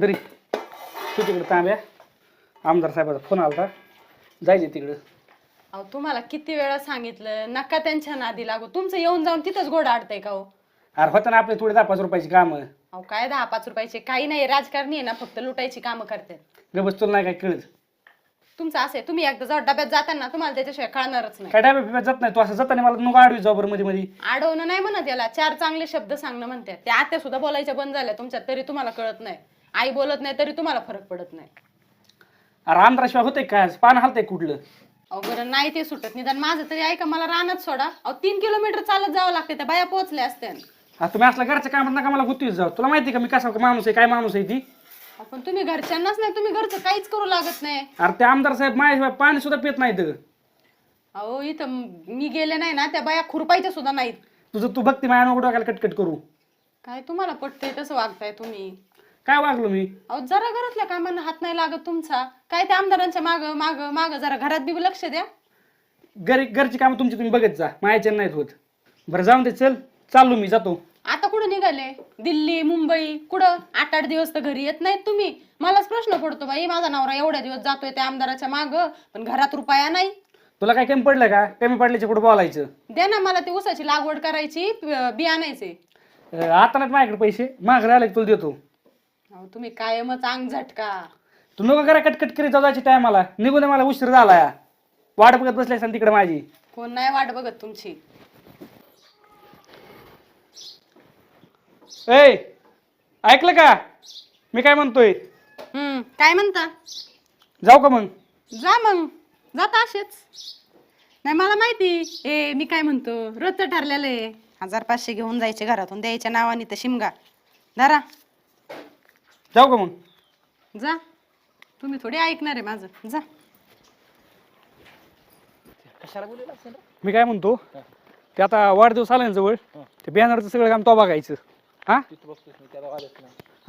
दरी तू तिकडे तांब्या आमदार साहेबाचा फोन आलता. जायचे तिकडं. अहो तुम्हाला किती वेळा सांगितलं नका त्यांच्या नादी लागू. तुमचं येऊन जाऊन तिथंच घोडा आडतंय का हो? अरे होतं ना आपले थोडे दहा पाच रुपयाची कामं. अहो काय दहा पाच रुपयाचे? काही नाही राजकारणी आहे ना फक्त लुटायची कामं करतात गबस तुला नाही काय कळत? तुमचं असं आहे तुम्ही एकदा जाऊ डब्यात जाताना तुम्हाला त्याच्याशिवाय कळणारच नाही. काय डाब्या बिब्यात जात नाही? तू असं जाताना मला नको आडवी जाऊ बरं मध्ये मध्ये. अडवणं नाही म्हणत याला. चार चांगले शब्द सांगणं म्हणतात. त्या आत्या सुद्धा बोलायच्या बंद झाल्या. तुमच्यात तरी तुम्हाला कळत नाही. आई बोलत नाही तरी तुम्हाला फरक पडत नाही. अरे आमदाराशिवाय होते काय आज? पान हालतंय कुठलं? अहो बरं नाही ते सुटत. निदान माझं तरी ऐका मला रानात सोडा. अहो तीन किलोमीटर चालत जावं लागते त्या बाया पोहोचल्या असत्या आता तुम्ही असल्या घरच्या कामात नका मला गुत्तीच जाऊ तुला माहिती का मी कसा माणूस आहे काय माणूस आहे ती? पण तुम्ही घरच्यांनाच नाही तुम्ही घरचं काहीच करू लागत नाही. अरे ते आमदार साहेब माझ्याशिवाय पाणी सुद्धा पित नाहीत अहो इथं म- मी गेले नाही ना त्या बाया खुरपायच्या सुद्धा नाहीत. तुझं तू बघते माझ्या डोक्याला कटकट करू. काय तुम्हाला पटतंय तसं वागताय तुम्ही. काय वागलो मी? अहो जरा घरातल्या कामांना हात नाही लागत तुमचा. काय त्या आमदारांच्या माग माग माग जरा घरात बी लक्ष द्या. घरी घरची कामं तुमची तुम्ही बघत जा. माझ्याच्या नाहीत होत. बरं जाऊन दे चल. चाललो मी जातो. आता कुठं निघाले? दिल्ली मुंबई कुठं? आठ आठ दिवस तर घरी येत नाहीत तुम्ही. मलाच प्रश्न पडतो बाई माझा नवरा एवढ्या दिवस जातोय त्या आमदाराच्या माग पण घरात रुपया नाही. तुला काय कमी पडलं का? कमी पडल्याच्या कुठं बोलायचं. द्या ना मला ती ऊसाची लागवड करायची प- बी आणायचे अं, आता नाहीत माझ्याकडे पैसे. माघारी आले की तुला देतो. अहो तुम्ही कायमच अंग झटका. तू नको करा कटकट करीत जाऊ जायची टायमाला निघून मला उशीर झाला या. वाट बघत बसली असेल तिकडे माझी. कोण नाही वाट बघत तुमची. ए ऐकलं का? मी काय म्हणतोय? हम्म काय म्हणता? जाऊ का मग? जा मग. जाता असेच. नाही मला माहिती. ए मी काय म्हणतो? रोजचं ठरलेलं आहे. हजार पाचशे घेऊन जायचे घरातून. द्यायच्या नावाने तर शिमगा. धरा. जाऊ का मग? जा. तुम्ही थोडी ऐकणार आहे माझं. जा. मी काय म्हणतो ते आता वाढदिवस आला ना जवळ ते बॅनरचं सगळं काम तो बघायचं. हा?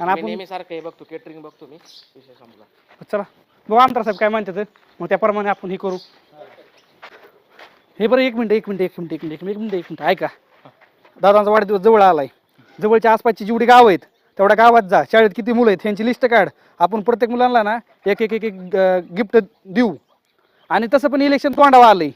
आणि आपण नेहमी सारखं हे बघतो केटरिंग बघतो मी विषय संपला. चला. बघू आमदार साहेब काय म्हणतात मग त्याप्रमाणे आपण हे करू. हे बरं एक मिनिट एक मिनिट एक मिनिट एक मिनिट एक मिनिट एक मिनिट एक मिनिट ऐका दादांचा वाढदिवस जवळ आलाय. जवळच्या आसपासची जेवढी गाव आहेत तेवढ्या गावात जा. शाळेत किती मुलं आहेत ह्यांची लिस्ट काढ. आपण प्रत्येक मुलांना ना एक एक एक एक गिफ्ट देऊ. आणि तसं पण इलेक्शन तोंडावं आलंय.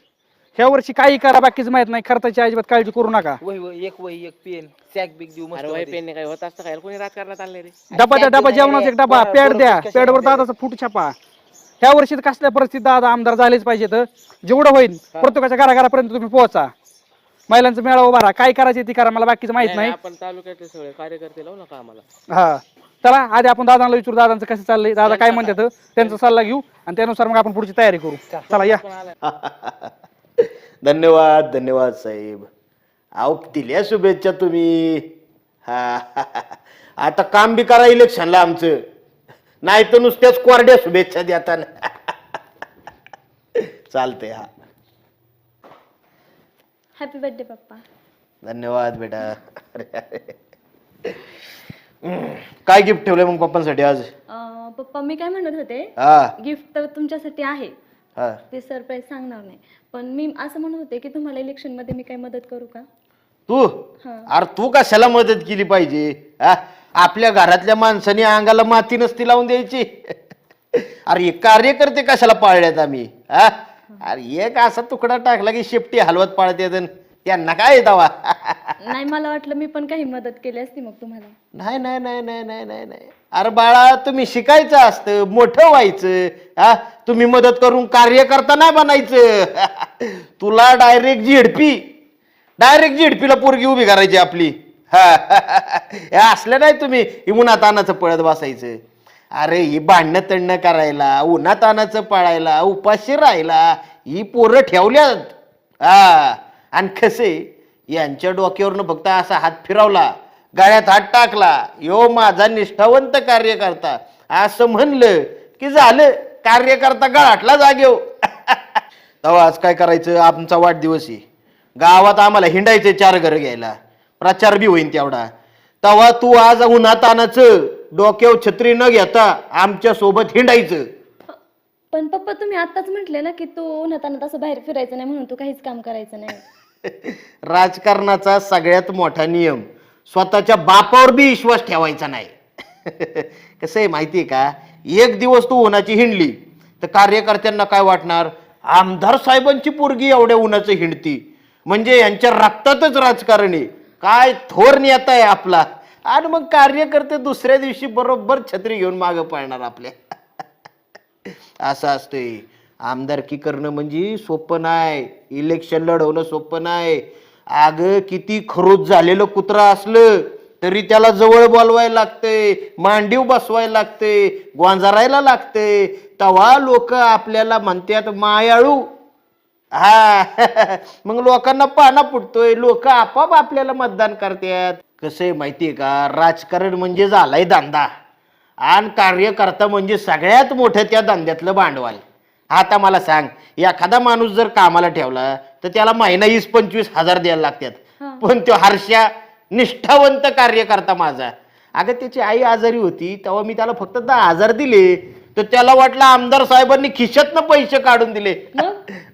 ह्या वर्षी काही करा बाकीचं माहीत नाही. खर्चाची अजिबात काळजी करू नका. वही वही एक वही एक पेन सॅक बिग देऊ मस्त अरे वयमध्ये. पेनने काय होत असतं काय कोणी राजकारणात आणले रे? डबा द्या डबा जेवणाचा एक डबा पॅड द्या. पॅडवर दादाचा फूट छापा. ह्या वर्षी तर कसल्या परिस्थितीत दादा आमदार झालेच पाहिजेत जेवढं होईल प्रत्येकाच्या घराघरापर्यंत तुम्ही पोहोचा. महिलांचा मेळावा भरा काय करायचे ती करा मला बाकीचं माहीत नाही आपण तालुक्यातले सगळे कार्यकर्ते लावू नका आम्हाला. हा. चला आधी आपण दादांना विचारू दादांचं कसं चाललंय? दादा काय म्हणतात? त्यांचा सल्ला घेऊ आणि त्यानुसार मग आपण पुढची तयारी करू. चला या. धन्यवाद धन्यवाद साहेब. अहो दिल्या शुभेच्छा तुम्ही. हा. आता काम बी करा इलेक्शनला आमचं. नाही तर नुसत्याच कोरड्या शुभेच्छा देताना. चालतंय हा. हॅपी बर्थडे पप्पा धन्यवाद बेटा. अरे अरे. हम्म. काय गिफ्ट ठेवलंय मग पप्पांसाठी आज? अं, पप्पा मी काय म्हणत होते? हा. गिफ्ट तर तुमच्यासाठी आहे. हा. ते सरप्राईज सांगणार नाही. पण मी असं म्हणत होते की तुम्हाला इलेक्शनमध्ये मी काय मदत करू का? तू? अरे तू कशाला मदत केली पाहिजे? हा? आपल्या घरातल्या माणसाने अंगाला माती नसती लावून द्यायची. अरे हे कार्यकर्ते कशाला पाळल्यात आम्ही? हा? अरे एक असा तुकडा टाकला की शेपटी हलवत पाळत त्यांना काय येतावा नाही मला वाटलं मी पण काही मदत केली असती मग तुम्हाला. नाही नाही नाही नाही नाही नाही नाही. अरे बाळा तुम्ही शिकायचं असतं मोठं व्हायचं. हा? तुम्ही मदत करून कार्यकर्ता नाही बनायचं. तुला डायरेक्ट झिडपी. डायरेक्ट झिडपीला पोरगी उभी करायची आपली. हा असलं नाही तुम्ही उन्हातानाचं पळत बसायचं. अरे ही भांडणं तंडणं करायला उन्हातानाचं पाळायला उपाशी राहायला ही पोरं ठेवल्यात. हा आणि कसे? यांच्या डोक्यावरनं फक्त असा हात फिरवला गळ्यात हात टाकला यो माझा निष्ठावंत कार्यकर्ता. असं म्हणलं की झालं कार्यकर्ता गळाटला जागेव. तेव्हा आज काय करायचं? आमचा वाढदिवस आहे. गावात आम्हाला हिंडायचं चार घर घ्यायला. प्रचार बी होईन तेवढा. तेव्हा तू आज उन्हातानाचं डोक्यावर छत्री न घेता आमच्यासोबत हिंडायचं. पण पप्पा तुम्ही आताच म्हटले ना की तू उन्हातानात असं बाहेर फिरायचं नाही म्हणून तू काहीच काम करायचं नाही. राजकारणाचा सगळ्यात मोठा नियम स्वतःच्या बापावर बी विश्वास ठेवायचा नाही. कसं आहे माहिती आहे का? एक दिवस तू उन्हाची हिंडली तर कार्यकर्त्यांना काय वाटणार? आमदार साहेबांची पोरगी एवढ्या उन्हाचं हिंडती. म्हणजे यांच्या रक्तातच राजकारण काय थोर नेता आहे आपला. आणि मग कार्यकर्ते दुसऱ्या दिवशी बरोबर छत्री घेऊन मागं पळणार आपल्या. असं असतंय. आमदारकी करणं म्हणजे सोपं नाही. इलेक्शन लढवणं सोपं नाही. आग किती खरोच झालेलं कुत्रा असलं तरी त्याला जवळ बोलवायला लागतंय मांडीव बसवायला लागते गोंजारायला लागते तेव्हा लोक आपल्याला म्हणतात मायाळू. हा. मग लोकांना पाना फुटतोय. लोक आपाप आपल्याला मतदान करतात कसं आहे माहितीये का? राजकारण म्हणजे झालाय धंदा. आणि कार्यकर्ता म्हणजे सगळ्यात मोठं त्या धंद्यातलं भांडवल. आता मला सांग एखादा माणूस जर कामाला ठेवला तर त्याला महिना वीस पंचवीस हजार द्यायला लागतात. पण तो हर्षा निष्ठावंत कार्यकर्ता माझा. अगं त्याची आई आजारी होती तेव्हा मी त्याला फक्त दहा हजार दिले. तर त्याला वाटलं आमदार साहेबांनी खिशातनं पैसे काढून दिले.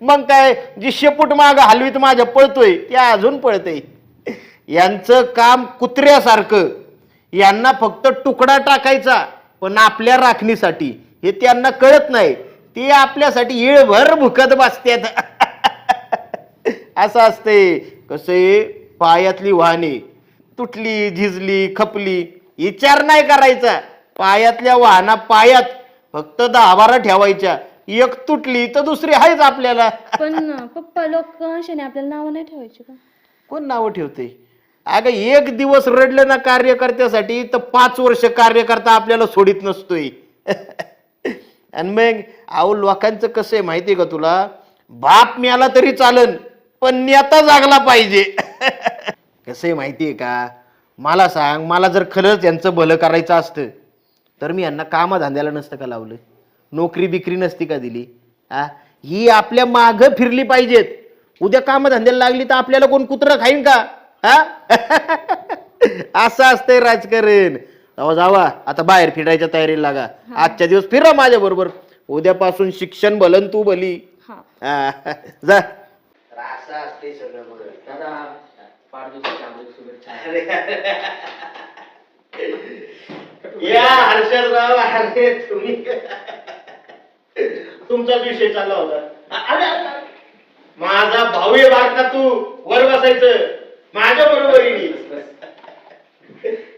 मग काय जी शेपूट माग हलवीत माझ्या पळतोय. ते अजून पळतय. यांचं काम कुत्र्यासारखं. यांना फक्त तुकडा टाकायचा पण आपल्या राखणीसाठी. हे त्यांना कळत नाही. ते आपल्यासाठी येळभर भुकत बसतात. असं असते कसे पायातली वाहने. तुटली झिजली खपली. विचार नाही करायचा. पायातल्या वाहना पायात. फक्त दहा बारा ठेवायच्या. एक तुटली तर दुसरी आहेच आपल्याला. पण पप्पा लोक आपल्याला नावं नाही ठेवायची का? कोण नावं ठेवते अगं एक दिवस रडलं ना कार्यकर्त्यासाठी तर पाच वर्ष कार्यकर्ता आपल्याला सोडित नसतोय. आणि मग अहो लोकांचं कसं आहे माहिती आहे का तुला? बाप मिळाला तरी चालन पण नेता जागला पाहिजे. कसं आहे माहिती आहे का? मला सांग मला जर खरंच यांचं भलं करायचं असतं तर मी यांना कामधंद्याला नसतं का लावलं? नोकरी बिकरी नसती का दिली? हा ही आपल्या माग फिरली पाहिजेत. उद्या कामधंद्याला लागली तर आपल्याला कोण कुत्रं खाईन का? हा? असं असतंय राजकारण. जावा जावा आता बाहेर फिरायच्या तयारीला लागा. आजच्या दिवस फिरा माझ्या बरोबर. उद्यापासून शिक्षण भलन तू भली हा. हा, जा. असं असते सगळं बघ दादा वाढदिवसाच्या हार्दिक शुभेच्छा या हर्षदराव अरे तुम्ही. तुमचा विषय चालला होता. अरे, अरे, अरे. माझा भाऊ आहे बारका तू. वर बसायचं. माझ्या बरोबरीने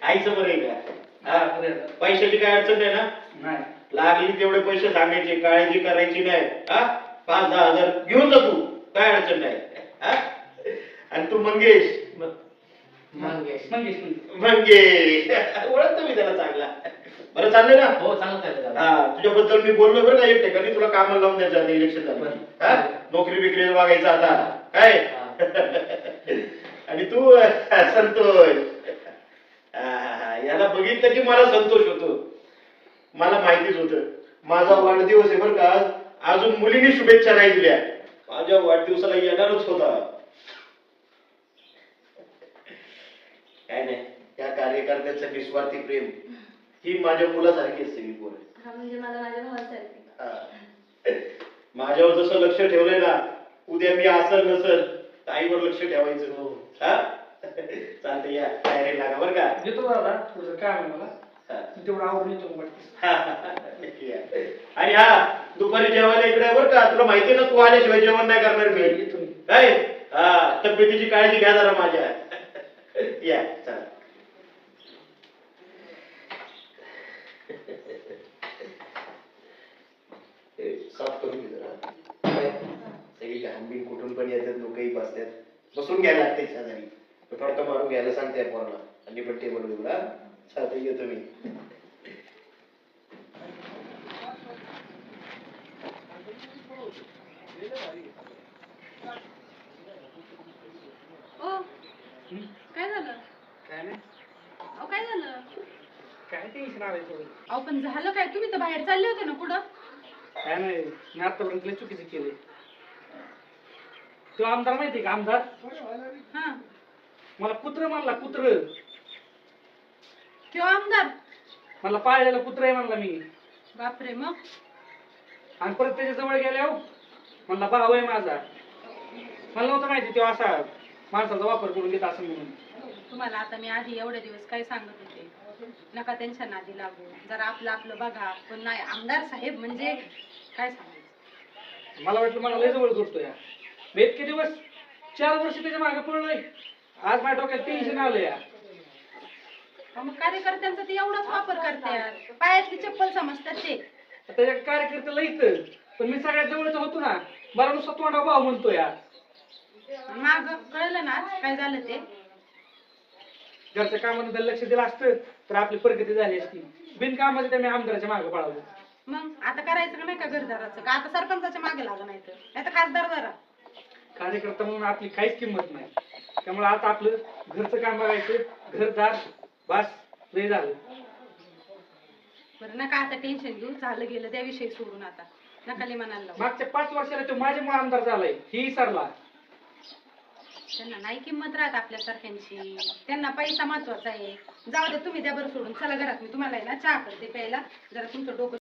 आईचं बरं आहे का? हा, पैशाची काय अडचण नाही ना? नाही. लागली तेवढे पैसे सांगायचे काळजी करायची नाही. हा? पाच दहा हजार घेऊन जा तू. काय अडचण नाही. हा? आणि तू मंगेश. मंगेश. मंगेश मंगेश. ओळखतो मी त्याला चांगला. बरं चाललंय ना? हो चांगलं हा तुझ्याबद्दल मी बोललो बरं का एक ठिकाणी तुला कामाला लावून द्यायचं आता इलेक्शन झालं. हा? नोकरी बिकरी बघायचं आता. काय? आणि तू संतोष. याला बघितलं की मला संतोष होतो. मला माहितीच होत. माझा वाढदिवस आहे बरं का आज. अजून मुलींनी शुभेच्छा नाही दिल्या. माझ्या वाढदिवसाला येणारच होता. काय नाही त्या कार्यकर्त्याचं निस्वार्थी प्रेम. ही माझ्या मुलासारखी असते मी हा म्हणजे मला माझ्या भावासारखी. माझ्यावर जसं लक्ष ठेवलंय ना उद्या मी असल नसल आईवर लक्ष ठेवायचं हा. चालतं या. तयारी लागा बरं का. येतो दादा थोडं काय आहे मला. हा. तेवढं आवडून येतो मग नक्की या. आणि हा दुपारी जेवायला इकडे आहे बरं का. तुला माहिती आहे ना तू आल्याशिवाय जेवण नाही करणार मी. येतो मी. काय? हा तब्येतीची काळजी घ्या जरा माझ्या. या चला. साफ करून घे जरा? घाण बिन कुठून पण येतात लोकही बसतात. बसून घ्यायला लागते शेजारी. फडका मारून घ्यायला सांगते पोराला आणि पण टेबल उघडा चालतं येतो मी. ओ काय झालं? काय नाही. अहो काय झालं? काय टेन्शन आलंय थोडं. अहो पण झालं काय? तुम्ही तर बाहेर चालले होते ना कुठं काय नाही. मी आतापर्यंत चुकीचं केलंय. तो आमदार माहिती का? आमदार? हा. मला कुत्र म्हणला कुत्र. किंवा आमदार? मला पाळलेलं कुत्र आहे म्हणला मी. बापरे मग? आणि परत त्याच्याजवळ गेल्या म्हणला भाऊ आहे माझा. मला नव्हतं माहिती तो असा माणसाचा वापर करून घेत असं म्हणून. तुम्हाला आता मी आधी एवढे दिवस काय सांगत होते. नका त्यांच्या नादी लागू. जरा आपलं आपलं बघा. पण नाही आमदार साहेब म्हणजे काय सांगायचं? मला वाटलं मला लय जवळ गोष्ट या मी इतके दिवस चार वर्ष त्याच्यामागे पडलोय आज माझ्या डोक्यात टेन्शन आलं या. मग कार्यकर्त्यांचा ते एवढाच वापर करतात पायातली चप्पल समजतात ते. त्याच्या कार्यकर्त्याला इथं. पण मी सगळ्यात जवळचा होतो ना मला नुसता तोंडा भाव म्हणतो या माग कळलं ना आज काय झालं ते? घरच्या जर लक्ष दिलं असतं तर आपली प्रगती झाली असती. बिनकामाचं त्या मी आमदाराच्या मागे पळालो. मग आता करायचं का नाही का घरदाराचं? का आता सरपंचाच्या मागे लागा नाही तर नाही तर खासदार जरा. कार्यकर्ता म्हणून आपली काहीच किंमत नाही. त्यामुळे आता आपलं घरचं काम बघायचं घरदार बस लय झालं. बरं नका आता टेन्शन घेऊ झालं गेलं त्याविषयी सोडून आता. नका लय मनाला लावू. मागच्या पाच वर्षाला तो माझ्यामुळे आमदार झालाय ही सरला त्यांना नाही किंमत राहत आपल्यासारख्यांची. त्यांना पैसा महत्त्वाचा आहे. जाऊ दे तुम्ही त्या बरं सोडून. चला घरात मी तुम्हाला आहे ना चहा करते प्यायला. जरा तुमचं डोकं